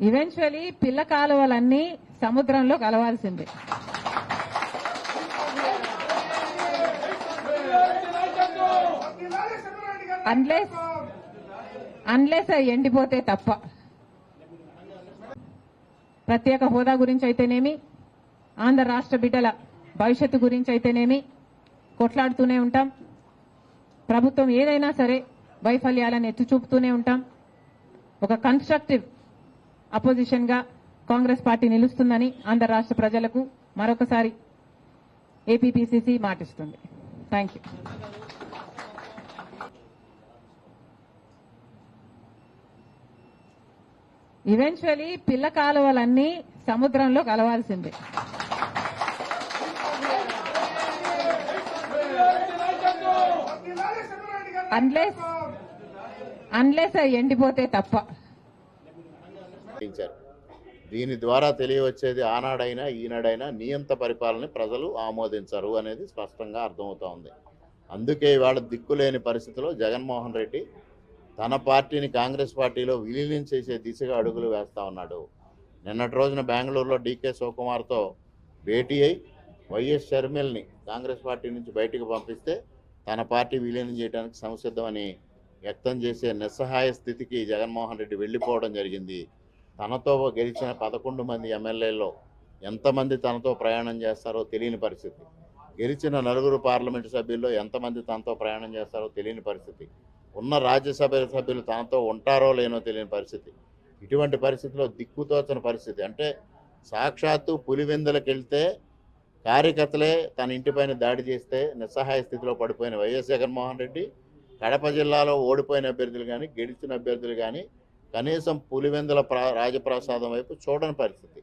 Eventually పిల్ల కాలువలన్నీ సముద్రంలో కలవాల్సిందే. అన్లెస్ అన్లెస్ అవి ఎండిపోతే తప్ప. ప్రత్యేక హోదా గురించి అయితేనేమి ఆంధ్ర రాష్ట్ర బిడ్డల భవిష్యత్తు గురించి అయితేనేమి కొట్లాడుతూనే ఉంటాం. ప్రభుత్వం ఏదైనా సరే వైఫల్యాలను ఎత్తి చూపుతూనే ఉంటాం. ఒక కన్స్ట్రక్టివ్ అపోజిషన్గా కాంగ్రెస్ పార్టీ నిలుస్తుందని ఆంధ్ర రాష్ట్ర ప్రజలకు మరొకసారి ఏపీపీసీసీ మాటిస్తుంది. థ్యాంక్ యూ ఈవెన్చువలీ పిల్ల కాలువలన్నీ సముద్రంలో కలవాల్సిందే. అన్లెస్ అన్లెస్ అవి ఎండిపోతే తప్ప. ఇచ్చారు దీని ద్వారా తెలియవచ్చేది ఆనాడైనా ఈనాడైనా నియంత పరిపాలన ప్రజలు ఆమోదించరు అనేది స్పష్టంగా అర్థమవుతా ఉంది. అందుకే ఇవాళ దిక్కులేని పరిస్థితిలో జగన్మోహన్ రెడ్డి తన పార్టీని కాంగ్రెస్ పార్టీలో విలీనం చేసే దిశగా అడుగులు వేస్తా ఉన్నాడు. నిన్నటి రోజున బెంగళూరులో డీకే శివకుమార్తో భేటీ అయి వైఎస్ షర్మిల్ని కాంగ్రెస్ పార్టీ నుంచి బయటకు పంపిస్తే తన పార్టీ విలీనం చేయడానికి సంసిద్ధమని వ్యక్తం చేసే నిస్సహాయ స్థితికి జగన్మోహన్ రెడ్డి వెళ్ళిపోవడం జరిగింది. తనతో గెలిచిన పదకొండు మంది ఎమ్మెల్యేలో ఎంతమంది తనతో ప్రయాణం చేస్తారో తెలియని పరిస్థితి. గెలిచిన నలుగురు పార్లమెంటు సభ్యుల్లో ఎంతమంది తనతో ప్రయాణం చేస్తారో తెలియని పరిస్థితి. ఉన్న రాజ్యసభ సభ్యులు తనతో ఉంటారో లేనో తెలియని పరిస్థితి. ఇటువంటి పరిస్థితిలో దిక్కుతోచని పరిస్థితి. అంటే సాక్షాత్తు పులివెందులకు వెళ్తే కార్యకర్తలే తన ఇంటిపైన దాడి చేస్తే నిస్సహాయ స్థితిలో పడిపోయిన వైఎస్ జగన్మోహన్ రెడ్డి కడప జిల్లాలో ఓడిపోయిన అభ్యర్థులు కానీ గెలిచిన అభ్యర్థులు కానీ కనీసం పులివెందుల ప్రా రాజప్రసాదం వైపు చూడని పరిస్థితి.